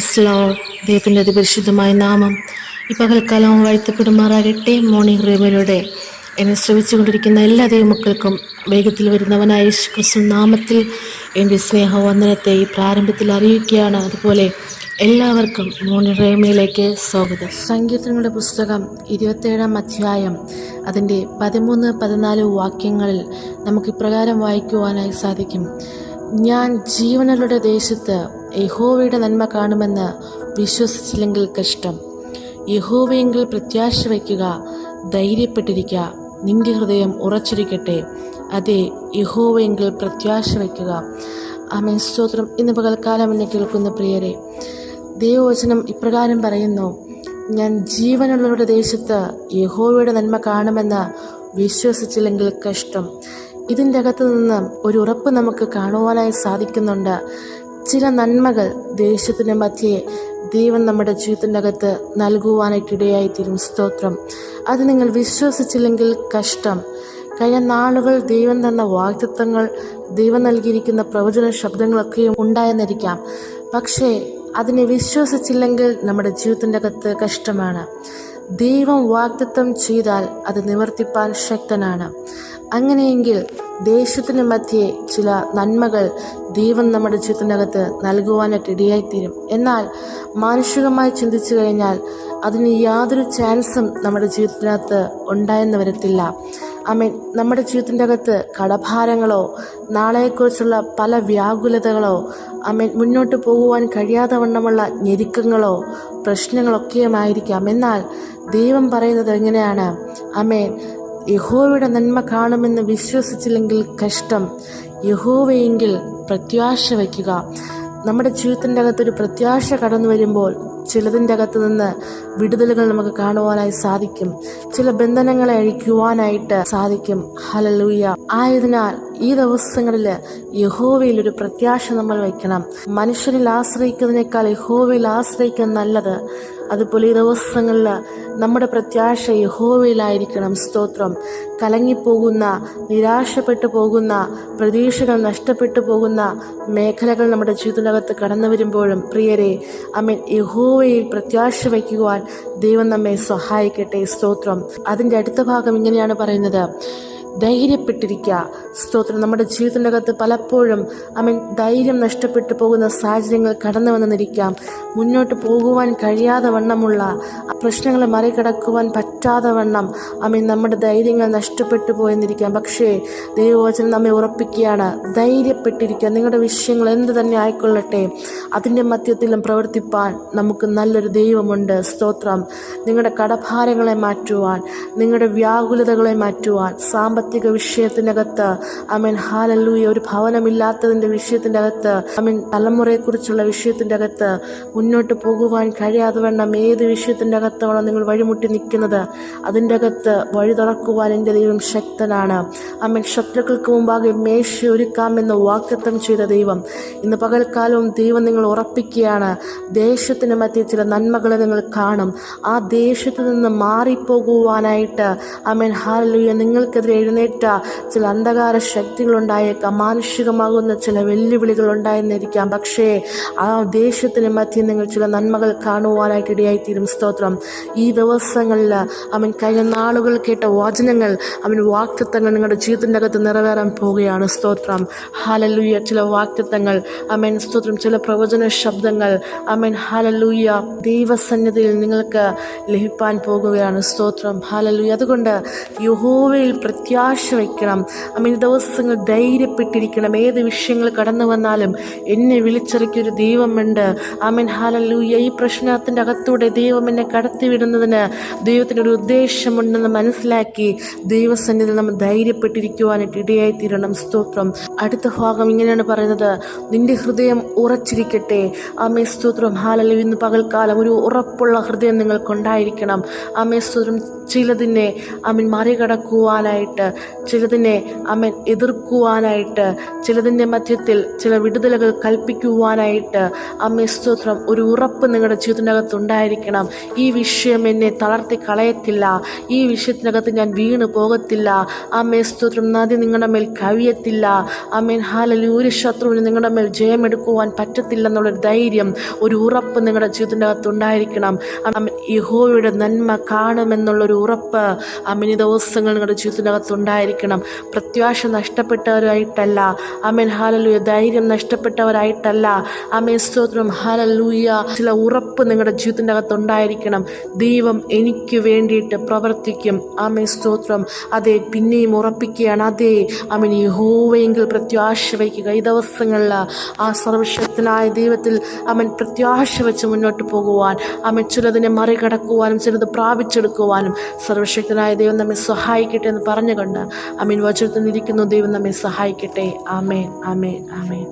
Price law ദൈവത്തിന്റെ അതിപരിശുദ്ധമായ നാമം ഈ പകൽക്കാലം വാഴ്ത്തപ്പെടുമാറാകട്ടെ. മോർണിംഗ് റേമിലൂടെ എന്നെ ശ്രമിച്ചുകൊണ്ടിരിക്കുന്ന എല്ലാ ദൈവമക്കൾക്കും വേഗത്തിൽ വരുന്നവനായ യേശുക്രിസ്തു നാമത്തിൽ എന്റെ സ്നേഹവന്ദനത്തെ ഈ പ്രാരംഭത്തിൽ അറിയിക്കുകയാണ്. അതുപോലെ എല്ലാവർക്കും മോർണിംഗ് റേമയിലേക്ക് സ്വാഗതം. സങ്കീർത്തനങ്ങളുടെ പുസ്തകം ഇരുപത്തേഴാം അധ്യായം അതിന്റെ പതിമൂന്ന് പതിനാല് വാക്യങ്ങളിൽ നമുക്ക് ഇപ്രകാരം വായിക്കുവാനായി സാധിക്കും. ഞാൻ ജീവനുകളുടെ ദേശത്ത് യഹോവയുടെ നന്മ കാണുമെന്ന് വിശ്വസിച്ചില്ലെങ്കിൽ കഷ്ടം. യഹോവയെങ്കിൽ പ്രത്യാശ വയ്ക്കുക ധൈര്യപ്പെട്ടിരിക്കുക നിന്റെ ഹൃദയം ഉറച്ചിരിക്കട്ടെ. അതെ യഹോവയെങ്കിൽ പ്രത്യാശ വയ്ക്കുക. ആമേൻ. സ്തോത്രം. ഇന്ന് പകൽക്കാലം എന്നെ കേൾക്കുന്ന പ്രിയരെ ദൈവവചനം ഇപ്രകാരം പറയുന്നു ഞാൻ ജീവനുള്ളവരുടെ ദേശത്ത് യഹോവയുടെ നന്മ കാണുമെന്ന് വിശ്വസിച്ചില്ലെങ്കിൽ കഷ്ടം. ഇതിന്റെ അകത്ത് നിന്ന് ഒരു ഉറപ്പ് നമുക്ക് കാണുവാനായി സാധിക്കുന്നുണ്ട്. ചില നന്മകൾ ദേശത്തിന്റെ മധ്യേ ദൈവം നമ്മുടെ ജീവിതത്തിന്റെ അകത്ത് നൽകുവാനായിട്ടിടയായിത്തീരും. സ്തോത്രം. അത് നിങ്ങൾ വിശ്വസിച്ചില്ലെങ്കിൽ കഷ്ടം. കഴിഞ്ഞ നാളുകൾ ദൈവം തന്ന വാഗ്ദത്വങ്ങൾ ദൈവം നൽകിയിരിക്കുന്ന പ്രവചന ശബ്ദങ്ങളൊക്കെയും ഉണ്ടായെന്നിരിക്കാം. പക്ഷേ അതിനെ വിശ്വസിച്ചില്ലെങ്കിൽ നമ്മുടെ ജീവിതത്തിന്റെ അകത്ത് കഷ്ടമാണ്. ദൈവം വാഗ്ദത്വം ചെയ്താൽ അത് നിവർത്തിപ്പാൻ ശക്തനാണ്. അങ്ങനെയെങ്കിൽ ദേഷ്യത്തിന് മധ്യേ ചില നന്മകൾ ദൈവം നമ്മുടെ ജീവിതത്തിനകത്ത് നൽകുവാനായിട്ട് ഇടയായിത്തീരും. എന്നാൽ മാനുഷികമായി ചിന്തിച്ചു കഴിഞ്ഞാൽ അതിന് യാതൊരു ചാൻസും നമ്മുടെ ജീവിതത്തിനകത്ത് ഉണ്ടായെന്ന് വരത്തില്ല. അമീൻ നമ്മുടെ ജീവിതത്തിന്റെ അകത്ത് കടഭാരങ്ങളോ നാളെക്കുറിച്ചുള്ള പല വ്യാകുലതകളോ അമീൻ മുന്നോട്ട് പോകുവാൻ കഴിയാതെ വണ്ണമുള്ള ഞെരുക്കങ്ങളോ പ്രശ്നങ്ങളൊക്കെയുമായിരിക്കാം. എന്നാൽ ദൈവം പറയുന്നത് എങ്ങനെയാണ്? അമേൻ യഹോവയുടെ നന്മ കാണുമെന്ന് വിശ്വസിച്ചില്ലെങ്കിൽ കഷ്ടം. യഹോവയെങ്കിൽ പ്രത്യാശ വയ്ക്കുക. നമ്മുടെ ജീവിതത്തിന്റെ അകത്തൊരു പ്രത്യാശ കടന്നു വരുമ്പോൾ ചിലതിന്റെ അകത്ത് നിന്ന് വിടുതലുകൾ നമുക്ക് കാണുവാനായി സാധിക്കും. ചില ബന്ധനങ്ങളെ അഴിക്കുവാനായിട്ട് സാധിക്കും. ഹലലൂയ ആയതിനാൽ ഈ ദിവസങ്ങളിൽ യഹോവയിൽ ഒരു പ്രത്യാശ നമ്മൾ വയ്ക്കണം. മനുഷ്യനിൽ ആശ്രയിക്കുന്നതിനേക്കാൾ യഹോവയിൽ ആശ്രയിക്കുന്നത് നല്ലത് അതുപോലെ ഈ ദിവസങ്ങളിൽ നമ്മുടെ പ്രത്യാശ യഹോവയിലായിരിക്കണം സ്തോത്രം. കലങ്ങിപ്പോകുന്ന നിരാശപ്പെട്ടു പോകുന്ന പ്രതീക്ഷകൾ നഷ്ടപ്പെട്ടു പോകുന്ന മേഖലകൾ നമ്മുടെ ജീവിതത്തിനകത്ത് കടന്നു വരുമ്പോഴും പ്രിയരെ അമീൻ യഹോവയിൽ പ്രത്യാശ വയ്ക്കുവാൻ ദൈവം നമ്മെ സഹായിക്കട്ടെ സ്തോത്രം. അതിന്റെ അടുത്ത ഭാഗം ഇങ്ങനെയാണ് പറയുന്നത്. ധൈര്യപ്പെട്ടിരിക്കുക സ്തോത്രം. നമ്മുടെ ജീവിതത്തിന്റെ അകത്ത് പലപ്പോഴും അമീൻ ധൈര്യം നഷ്ടപ്പെട്ടു പോകുന്ന സാഹചര്യങ്ങൾ കടന്നു വന്നിരിക്കാം. മുന്നോട്ട് പോകുവാൻ കഴിയാതെ വണ്ണമുള്ള പ്രശ്നങ്ങളെ മറികടക്കുവാൻ പറ്റാതെ വണ്ണം അമീൻ നമ്മുടെ ധൈര്യങ്ങൾ നഷ്ടപ്പെട്ടു പോയെന്നിരിക്കാം. പക്ഷേ ദൈവവചനം നമ്മെ ഉറപ്പിക്കുകയാണ്. ധൈര്യപ്പെട്ടിരിക്കുക നിങ്ങളുടെ വിഷയങ്ങൾ എന്ത് തന്നെ ആയിക്കൊള്ളട്ടെ. അതിന്റെ മധ്യത്തിലും പ്രവർത്തിപ്പാൻ നമുക്ക് നല്ലൊരു ദൈവമുണ്ട്. സ്തോത്രം. നിങ്ങളുടെ കടഭാരങ്ങളെ മാറ്റുവാൻ നിങ്ങളുടെ വ്യാകുലതകളെ മാറ്റുവാൻ സാമ്പത്തിക വിഷയത്തിനകത്ത് അമീൻ ഹാലല്ലൂയ ഒരു ഭവനമില്ലാത്തതിന്റെ വിഷയത്തിന്റെ അകത്ത് അമീൻ തലമുറയെക്കുറിച്ചുള്ള വിഷയത്തിന്റെ അകത്ത് മുന്നോട്ട് പോകുവാൻ കഴിയാതെ വണ്ണം ഏത് വിഷയത്തിന്റെ അകത്താണോ നിങ്ങൾ വഴിമുട്ടി നിൽക്കുന്നത് അതിന്റെ അകത്ത് വഴി തുറക്കുവാൻ എന്റെ ദൈവം ശക്തനാണ്. അമ്മൻ ശത്രുക്കൾക്ക് മുമ്പാകെ മേശ ഒരുക്കാമെന്ന് വാക്തത്വം ചെയ്ത ദൈവം. ഇന്ന് പകൽക്കാലവും ദൈവം നിങ്ങൾ ഉറപ്പിക്കുകയാണ്. ദേശത്തിന് മറ്റേ ചില നന്മകളെ നിങ്ങൾ കാണും. ആ ദേശത്ത് നിന്ന് മാറിപ്പോകുവാനായിട്ട്. അമേൻ ഹാലലുയ നിങ്ങൾക്കെതിരെ എഴുന്നേറ്റ ചില അന്ധകാര ശക്തികളുണ്ടായേക്കാം. മാനുഷികമാകുന്ന ചില വെല്ലുവിളികൾ ഉണ്ടായിരുന്നിരിക്കാം പക്ഷേ ആ ദേശത്തിന് മധ്യം നിങ്ങൾ ചില നന്മകൾ കാണുവാനായിട്ട് ഇടയായിത്തീരും. സ്തോത്രം. ഈ ദിവസങ്ങളിൽ അവൻ കഴിഞ്ഞ നാളുകൾ കേട്ട വചനങ്ങൾ അവൻ വാക്തത്വങ്ങൾ നിങ്ങളുടെ ജീവിതത്തിന്റെ അകത്ത് നിറവേറാൻ പോവുകയാണ്. സ്തോത്രം. ഹാലലുയ്യ ചില വാക്തത്വങ്ങൾ അമേൻ സ്തോത്രം. ചില പ്രവചന ശബ്ദങ്ങൾ അമൻ ഹാലലൂയ ദൈവസന്നിധിയിൽ നിങ്ങൾക്ക് ലഭിപ്പാൻ പോകുകയാണ് സ്തോത്രം. ഹാലലൂയ അതുകൊണ്ട് യഹോവയിൽ പ്രത്യാശ വയ്ക്കണം. അമീൻ ദിവസങ്ങൾ ധൈര്യപ്പെട്ടിരിക്കണം. ഏത് വിഷയങ്ങൾ കടന്നു വന്നാലും എന്നെ വിളിച്ചിറക്കിയൊരു ദൈവമുണ്ട്. ആമൻ. ഹാലലൂയ ഈ പ്രശ്നത്തിന്റെ അകത്തൂടെ ദൈവം എന്നെ കടത്തിവിടുന്നതിന് ദൈവത്തിനൊരു ഉദ്ദേശമുണ്ടെന്ന് മനസ്സിലാക്കി ദൈവസന്നിധിയിൽ നമ്മൾ ധൈര്യപ്പെട്ടിരിക്കുവാനായിട്ട് ഇടയായിത്തീരണം. സ്തോത്രം. അടുത്ത ഭാഗം ഇങ്ങനെയാണ് പറയുന്നത്. നിന്റെ ഹൃദയം ഉറച്ചിരിക്കട്ടെ. ആമേ സ്തോത്രം. ഹാലലു ഇന്ന് പകൽക്കാലം ഒരു ഉറപ്പുള്ള ഹൃദയം നിങ്ങൾക്കുണ്ടായിരിക്കണം. അമ്മേ സ്തോത്രം. ചിലതിനെ അമ്മൻ മറികടക്കുവാനായിട്ട് ചിലതിനെ അമൻ എതിർക്കുവാനായിട്ട് ചിലതിന്റെ മധ്യത്തിൽ ചില വിടുതലുകൾ കൽപ്പിക്കുവാനായിട്ട് അമ്മേ സ്തോത്രം. ഒരു ഉറപ്പ് നിങ്ങളുടെ ജീവിതത്തിനകത്ത് ഉണ്ടായിരിക്കണം ഈ വിഷയം എന്നെ തളർത്തി കളയത്തില്ല. ഈ വിഷയത്തിനകത്ത് ഞാൻ വീണ് പോകത്തില്ല. അമ്മേ സ്തോത്രം. നദി നിങ്ങളുടെ മേൽ കവിയത്തില്ല. അമ്മേൻ ഹാലലി ഒരു ശത്രുവിന് നിങ്ങളുടെ മേൽ ജയമെടുക്കുവാൻ പറ്റത്തില്ല. എന്നുള്ളൊരു ധൈര്യം ഒരു ഉറപ്പ് നിങ്ങളുടെ ജീവിതത്തിന്റെ അകത്ത് ഉണ്ടായിരിക്കണം. അമ്മ യഹോയുടെ നന്മ കാണുമെന്നുള്ളൊരു ഉറപ്പ് അമ്മിനി ദിവസങ്ങൾ നിങ്ങളുടെ ജീവിതത്തിന്റെ അകത്ത് ഉണ്ടായിരിക്കണം. പ്രത്യാശ നഷ്ടപ്പെട്ടവരായിട്ടല്ല. അമ്മൻ ഹാലലൂയ ധൈര്യം നഷ്ടപ്പെട്ടവരായിട്ടല്ല. അമ്മേ സ്തോത്രം. ഹാലലൂയ ചില ഉറപ്പ് നിങ്ങളുടെ ജീവിതത്തിന്റെ അകത്ത് ഉണ്ടായിരിക്കണം. ദൈവം എനിക്ക് വേണ്ടിയിട്ട് പ്രവർത്തിക്കും. ആമേ സ്തോത്രം. അതെ പിന്നെയും ഉറപ്പിക്കുകയാണ്. അതെ അമ്മൻ യഹോവയെങ്കിൽ പ്രത്യാശ വയ്ക്കുക. ഈ ദിവസങ്ങളിൽ ആ സർവശക്തനായ ദൈവത്തിൽ അവൻ പ്രത്യാശ വെച്ച് മുന്നോട്ട് പോകുവാൻ അവൻ ചിലതിനെ മറികടക്കുവാനും ചിലത് പ്രാപിച്ചെടുക്കുവാനും സർവശക്തനായ ദൈവം നമ്മെ സഹായിക്കട്ടെ എന്ന് പറഞ്ഞുകൊണ്ട് അമീൻ വചനത്തിൽ നിന്നിരിക്കുന്നു ദൈവം നമ്മെ സഹായിക്കട്ടെ. ആമേൻ ആമേൻ ആമേൻ.